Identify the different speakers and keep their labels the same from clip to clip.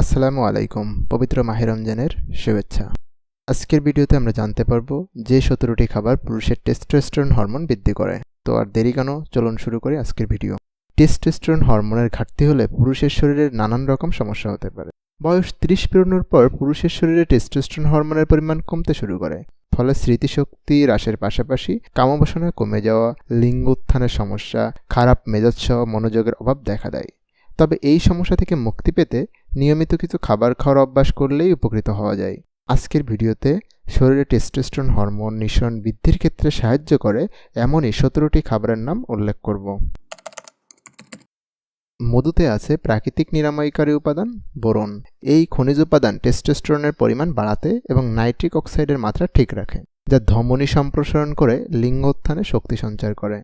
Speaker 1: আসসালামু আলাইকুম, পবিত্র মাহে রমজানের শুভেচ্ছা। আজকের ভিডিওতে আমরা জানতে পারব যে সতেরোটি খাবার পুরুষের টেস্টোস্টেরন হরমোন বৃদ্ধি করে। তো আর দেরি কেন? চলুন শুরু করি আজকের ভিডিও। টেস্টোস্টেরন হরমোনের ঘাটতি হলে পুরুষের শরীরে নানান রকম সমস্যা হতে পারে। বয়স ত্রিশ পেরোনোর পর পুরুষের শরীরে টেস্টোস্টেরন হরমোনের পরিমাণ কমতে শুরু করে। ফলে স্মৃতিশক্তি হ্রাসের পাশাপাশি কামবাসনা কমে যাওয়া, লিঙ্গ উত্থানের সমস্যা, খারাপ মেজাজসহ মনোযোগের অভাব দেখা দেয়। তবে এই সমস্যা থেকে মুক্তি পেতে নিয়মিত কিছু খাবার খাওয়ার অভ্যাস করলেই উপকৃত হওয়া যায়। আজকের ভিডিওতে শরীরে টেস্টোস্টেরন হরমোন নিঃসরণ বৃদ্ধির ক্ষেত্রে সাহায্য করে এমনই সতেরোটি খাবারের নাম উল্লেখ করব। মধুতে আছে প্রাকৃতিক নিরাময়কারী উপাদান বোরন। এই খনিজ উপাদান টেস্টোস্টেরনের পরিমাণ বাড়াতে এবং নাইট্রিক অক্সাইডের মাত্রা ঠিক রাখে, যা ধমনী সম্প্রসারণ করে লিঙ্গ উত্থানে শক্তি সঞ্চার করে।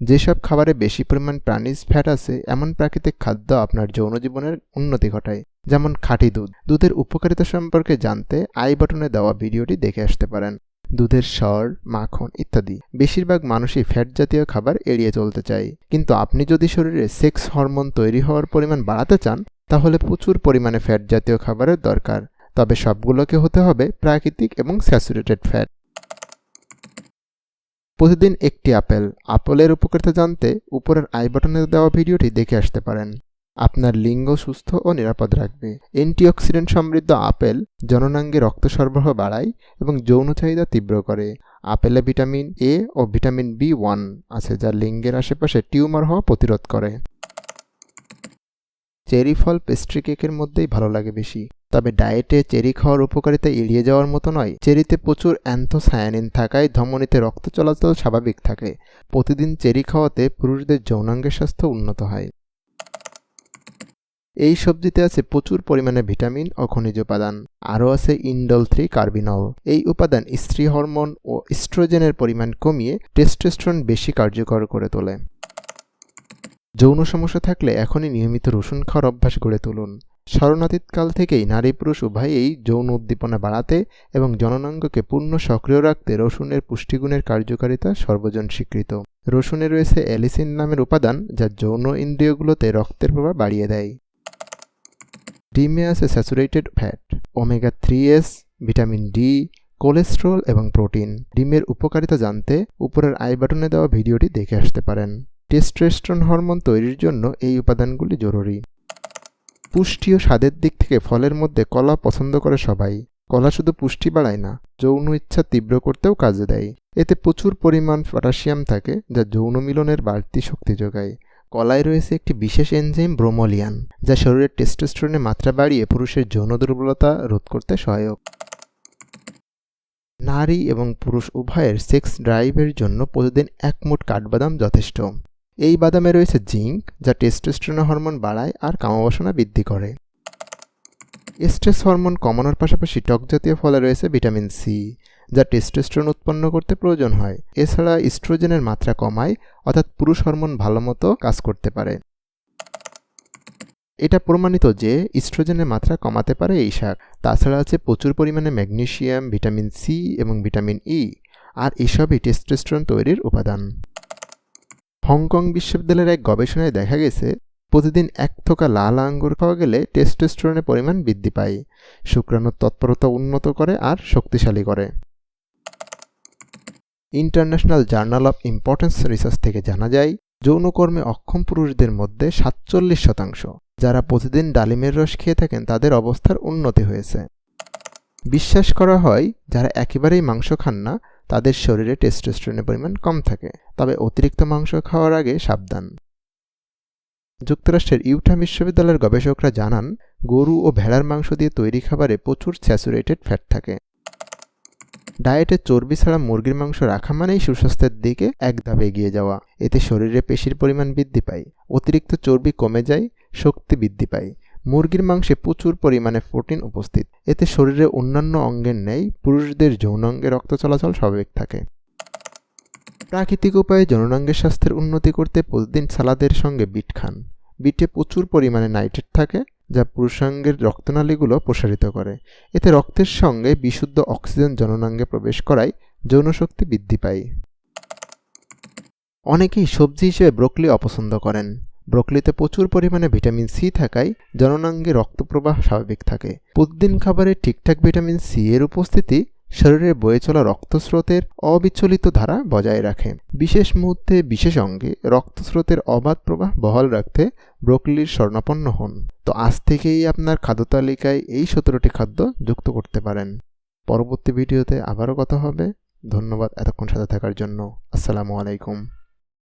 Speaker 1: যেসব খাবারে বেশি পরিমাণ প্রাণীজ ফ্যাট আছে, এমন প্রাকৃতিক খাদ্য আপনার যৌন জীবনের উন্নতি ঘটায়, যেমন খাঁটি দুধ। দুধের উপকারিতা সম্পর্কে জানতে আই বাটনে দেওয়া ভিডিওটি দেখে আসতে পারেন। দুধের স্বর মাখন ইত্যাদি, বেশিরভাগ মানুষই ফ্যাট জাতীয় খাবার এড়িয়ে চলতে চায়। কিন্তু আপনি যদি শরীরে সেক্স হরমোন তৈরি হওয়ার পরিমাণ বাড়াতে চান, তাহলে প্রচুর পরিমাণে ফ্যাট জাতীয় খাবারের দরকার। তবে সবগুলোকে হতে হবে প্রাকৃতিক এবং স্যাচুরেটেড ফ্যাট। প্রতিদিন একটি আপেল। আপেলের উপকারিতা জানতে উপরের আই বাটনে দেওয়া ভিডিওটি দেখে আসতে পারেন। আপনার লিঙ্গ সুস্থ ও নিরাপদ রাখবে। অ্যান্টিঅক্সিডেন্ট সমৃদ্ধ আপেল জননাঙ্গে রক্ত সরবরাহ বাড়ায় এবং যৌন চাহিদা তীব্র করে। আপেলে ভিটামিন এ ও ভিটামিন বি ওয়ান আছে যা লিঙ্গের আশেপাশে টিউমার হওয়া প্রতিরোধ করে। চেরি ফল পেস্ট্রি কেকের মধ্যেই ভালো লাগে বেশি। তবে ডায়েটে চেরি খাওয়ার উপকারিতা এড়িয়ে যাওয়ার মতো নয়। চেরিতে প্রচুর অ্যান্থোসায়ানিন থাকায় ধমনীতে রক্ত চলাচল স্বাভাবিক থাকে। প্রতিদিন চেরি খাওয়াতে পুরুষদের যৌনাঙ্গের স্বাস্থ্য উন্নত হয়। এই সবজিতে আছে প্রচুর পরিমাণে ভিটামিন ও খনিজ উপাদান। আরও আছে ইন্ডল থ্রি কার্বিনল। এই উপাদান স্ত্রী হরমোন ও ইস্ট্রোজেনের পরিমাণ কমিয়ে টেস্টোস্টেরন বেশি কার্যকর করে তোলে। যৌন সমস্যা থাকলে এখনই নিয়মিত রসুন খাওয়ার অভ্যাস গড়ে তুলুন। স্মরণাতীতকাল থেকেই নারী পুরুষ উভয়েই যৌন উদ্দীপনা বাড়াতে এবং জননাঙ্গকে পূর্ণ সক্রিয় রাখতে রসুনের পুষ্টিগুণের কার্যকারিতা সর্বজন স্বীকৃত। রসুনে রয়েছে অ্যালিসিন নামের উপাদান যা যৌন ইন্দ্রিয়গুলোতে রক্তের প্রভাব বাড়িয়ে দেয়। ডিমে আছে saturated fat, omega threes, vitamin D, cholesterol এবং প্রোটিন। ডিমের উপকারিতা জানতে উপরের আই বাটনে দেওয়া ভিডিওটি দেখে আসতে পারেন। টেস্টোস্টেরন হরমোন তৈরির জন্য এই উপাদানগুলি জরুরি। পুষ্টি ও স্বাদের দিক থেকে ফলের মধ্যে কলা পছন্দ করে সবাই। কলা শুধু পুষ্টি বাড়ায় না, যৌন ইচ্ছা তীব্র করতেও কাজে দেয়। এতে প্রচুর পরিমাণ পটাশিয়াম থাকে, যা যৌন মিলনের বাড়তি শক্তি যোগায়। কলায় রয়েছে একটি বিশেষ এনজাইম ব্রোমোলিয়ান, যা শরীরের টেস্টোস্টেরনের মাত্রা বাড়িয়ে পুরুষের যৌন দুর্বলতা রোধ করতে সহায়ক। নারী এবং পুরুষ উভয়ের সেক্স ড্রাইভের জন্য প্রতিদিন এক মুঠ কাঠবাদাম যথেষ্ট। এই বাদামে রয়েছে জিঙ্ক, যা টেস্টোস্টেরন হরমোন বাড়ায় আর কামবাসনা বৃদ্ধি করে। স্ট্রেস হরমোন কমানোর পাশাপাশি টক জাতীয় ফলে রয়েছে ভিটামিন সি যা টেস্টোস্টেরন উৎপন্ন করতে প্রয়োজন হয়। এছাড়া ইস্ট্রোজেনের মাত্রা কমায়, অর্থাৎ পুরুষ হরমোন ভালো মতো কাজ করতে পারে। এটা প্রমাণিত যে ইস্ট্রোজেনের মাত্রা কমাতে পারে এই শাক তাছাড়া আছে প্রচুর পরিমাণে ম্যাগনেশিয়াম ভিটামিন সি এবং ভিটামিন ই আর এসবই টেস্টোস্টেরন তৈরির উপাদান। হংকং বিশ্ববিদ্যালয়ের এক গবেষণায় দেখা গেছে, প্রতিদিন এক থোকা লাল আঙ্গুর খাওয়া গেলে টেস্টোস্টেরনের পরিমাণ বৃদ্ধি পায়। শুক্রাণুর তৎপরতা উন্নত করে আর শক্তিশালী করে। International journal of importance research থেকে জানা যায়, যৌনকর্মে অক্ষম পুরুষদের মধ্যে সাতচল্লিশ শতাংশ, যারা প্রতিদিন ডালিমের রস খেয়ে থাকেন, তাদের অবস্থার উন্নতি হয়েছে। বিশ্বাস করা হয়, যারা একেবারেই মাংস খান না তাদের শরীরে টেস্টোস্টেরনের পরিমাণ কম থাকে, তবে অতিরিক্ত মাংস খাওয়ার আগে সাবধান। যুক্তরাষ্ট্রের ইউটা বিশ্ববিদ্যালয়ের গবেষকরা জানান, গরু ও ভেড়ার মাংস দিয়ে তৈরি খাবারে প্রচুর স্যাচুরেটেড ফ্যাট থাকে। ডায়েটে চর্বি ছাড়া মুরগির মাংস রাখা মানেই সুস্বাস্থ্যের দিকে এক ধাপ এগিয়ে যাওয়া। এতে শরীরে পেশির পরিমাণ বৃদ্ধি পায়, অতিরিক্ত চর্বি কমে যায়, শক্তি বৃদ্ধি পায়। মুরগির মাংসে প্রচুর পরিমাণে প্রোটিন উপস্থিত। এতে শরীরে অন্যান্য অঙ্গের ন্যায় পুরুষদের যৌনাঙ্গে রক্ত চলাচল স্বাভাবিক থাকে। প্রাকৃতিক উপায়ে যৌনাঙ্গের স্বাস্থ্যের উন্নতি করতে প্রতিদিন সালাদের সঙ্গে বিট খান। বিটে প্রচুর পরিমাণে নাইট্রেট থাকে, যা পুরুষাঙ্গের রক্তনালীগুলো প্রসারিত করে। এতে রক্তের সঙ্গে বিশুদ্ধ অক্সিজেন জননাঙ্গে প্রবেশ করায় যৌনশক্তি বৃদ্ধি পায়। অনেকেই সবজি হিসেবে ব্রোকলি অপছন্দ করেন। ব্রোকলিতে প্রচুর পরিমাণে ভিটামিন সি থাকায় জননাঙ্গে রক্তপ্রবাহ স্বাভাবিক থাকে। প্রতিদিন খাবারে ঠিকঠাক ভিটামিন সি এর উপস্থিতি শরীরে বয়ে চলা রক্তস্রোতের অবিচলিত ধারা বজায় রাখে। বিশেষ মুহূর্তে, বিশেষ অঙ্গে রক্তস্রোতের অবাধ প্রবাহ বহাল রাখতে ব্রোকলির স্বর্ণাপন্ন হন। তো আজ থেকেই আপনার খাদ্য তালিকায় এই সতেরোটি খাদ্য যুক্ত করতে পারেন। পরবর্তী ভিডিওতে আবারও কথা হবে। ধন্যবাদ এতক্ষণ সাথে থাকার জন্য। আসসালামু আলাইকুম।